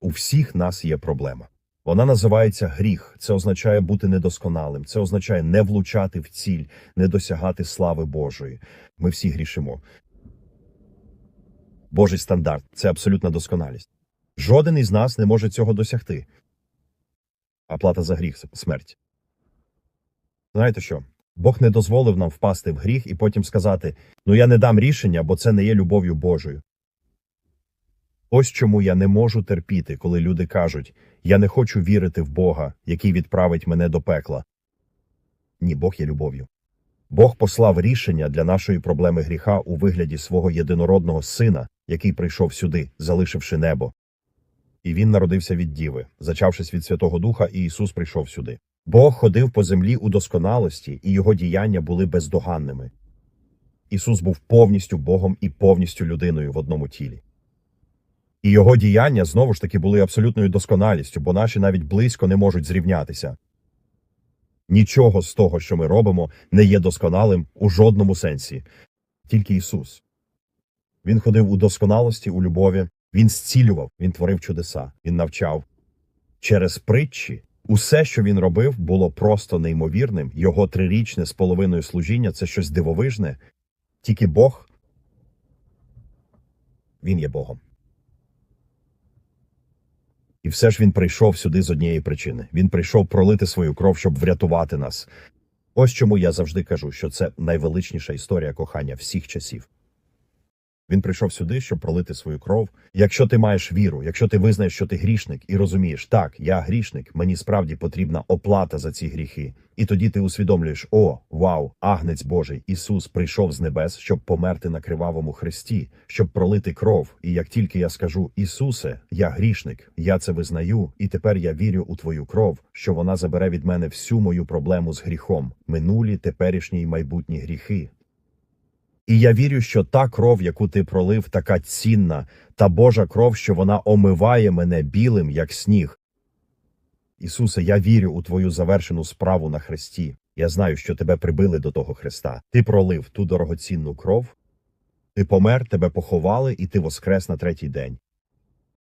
У всіх нас є проблема. Вона називається гріх. Це означає бути недосконалим. Це означає не влучати в ціль, не досягати слави Божої. Ми всі грішимо. Божий стандарт це абсолютна досконалість. Жоден із нас не може цього досягти. А плата за гріх смерть. Знаєте що? Бог не дозволив нам впасти в гріх і потім сказати: Ну я не дам рішення, бо це не є любов'ю Божою. Ось чому я не можу терпіти, коли люди кажуть: Я не хочу вірити в Бога, який відправить мене до пекла. Ні, Бог є любов'ю. Бог послав рішення для нашої проблеми гріха у вигляді свого єдинородного сина, який прийшов сюди, залишивши небо. І він народився від діви, зачавшись від Святого Духа, і Ісус прийшов сюди. Бог ходив по землі у досконалості, і його діяння були бездоганними. Ісус був повністю Богом і повністю людиною в одному тілі. І його діяння знову ж таки були абсолютною досконалістю, бо наші навіть близько не можуть зрівнятися. Нічого з того, що ми робимо, не є досконалим у жодному сенсі, тільки Ісус. Він ходив у досконалості, у любові, він зцілював, він творив чудеса, він навчав. Через притчі усе, що він робив, було просто неймовірним. Його трирічне з половиною служіння це щось дивовижне. Тільки Бог, він є Богом. І все ж він прийшов сюди з однієї причини. Він прийшов пролити свою кров, щоб врятувати нас. Ось чому я завжди кажу, що це найвеличніша історія кохання всіх часів. Він прийшов сюди, щоб пролити свою кров. Якщо ти маєш віру, якщо ти визнаєш, що ти грішник, і розумієш, так, я грішник, мені справді потрібна оплата за ці гріхи. І тоді ти усвідомлюєш: о, вау, агнець Божий, Ісус прийшов з небес, щоб померти на кривавому хресті, щоб пролити кров. І як тільки я скажу Ісусе, я грішник, я це визнаю, і тепер я вірю у твою кров, що вона забере від мене всю мою проблему з гріхом, минулі, теперішні й майбутні гріхи. І я вірю, що та кров, яку ти пролив, така цінна, та Божа кров, що вона омиває мене білим, як сніг. Ісусе, я вірю у твою завершену справу на хресті. Я знаю, що тебе прибили до того хреста. Ти пролив ту дорогоцінну кров, ти помер, тебе поховали, і ти воскрес на третій день.